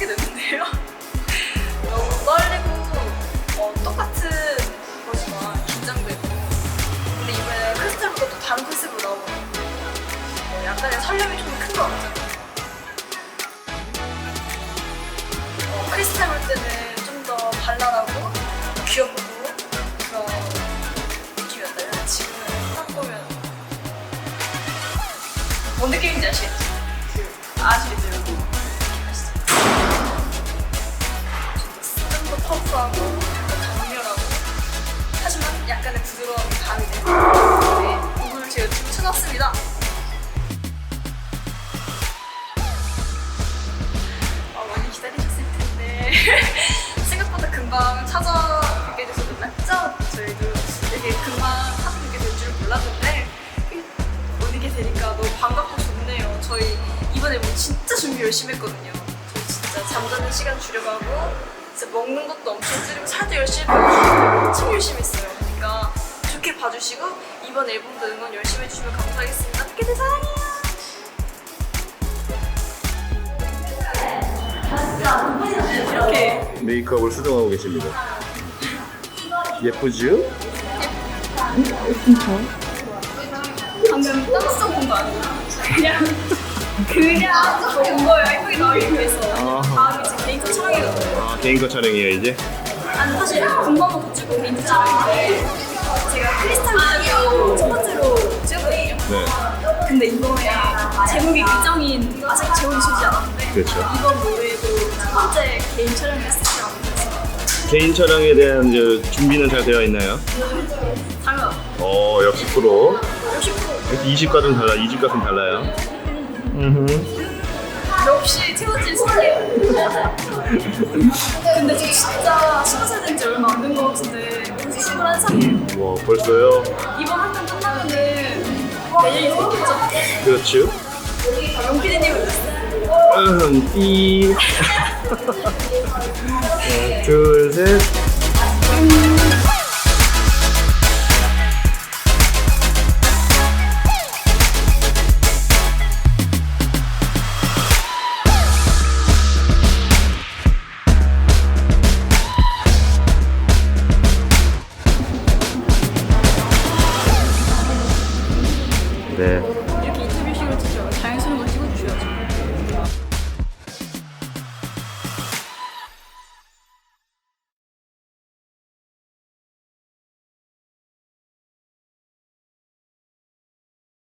하게 되는데요. 너무 떨리고 어, 똑같은 거지만 긴장되고 근데 이번에 컨셉보다 또 다른 컨셉으로 나오고 어, 약간의 설렘이 좀 큰 것 같아요. 어, 크리스탈 볼 때는 좀 더 발랄하고 귀엽고 뭔 느낌인지 아시겠죠? 아시겠죠? 약간의 부드러움이 가미된 네, 제가 좀 찾았습니다. 어, 많이 기다리셨을 텐데 생각보다 금방 찾아뵙게 돼서 놀랐죠? 저희도 되게 금방 찾아뵙게 될 줄 몰랐는데 오게 되니까 너무 반갑고 좋네요. 저희 이번에 뭐 진짜 준비 열심히 했거든요. 저희 진짜 잠자는 시간 줄여가고 먹는 것도 엄청 줄이고 살도 열심히 빼고 엄청 열심히 했어요. 그러니까 좋게 봐주시고 이번 앨범도 응원 열심히 해주시면 감사하겠습니다. 피켓들 사랑해요. 이렇게 메이크업을 수정하고 계십니다. 예쁘죠? 방금 땀써 본거 아니에요? 그냥 그냥 본 거예요. 예쁘게 나오기 위해서. 다음 이제 개인적 촬영이거든요. 아, 개인 거 촬영이에요, 이제? 아니 사실 공부만 더 찍고 개인적 촬영인데 네. 근데 이번에 제목이 규정인 아직 재혼이 쉬지 않았는데 그렇죠. 이번 노래도 첫 번째 개인 촬영을 했었어요. 개인 촬영에 대한 이제 준비는 잘 되어 있나요? 당연. 어, 역시 프로. 역시 프로. 역시 20과는 달라, 20과는 달라요. 역시 태워진 소리예요. 근데 저 진짜 20살 된 지 얼마 안 된 것 같은데 21살이에요. 와, 벌써요? 이번 학년 그렇죠. 용피디님은 음, 이. 하나, 둘, 셋. 네.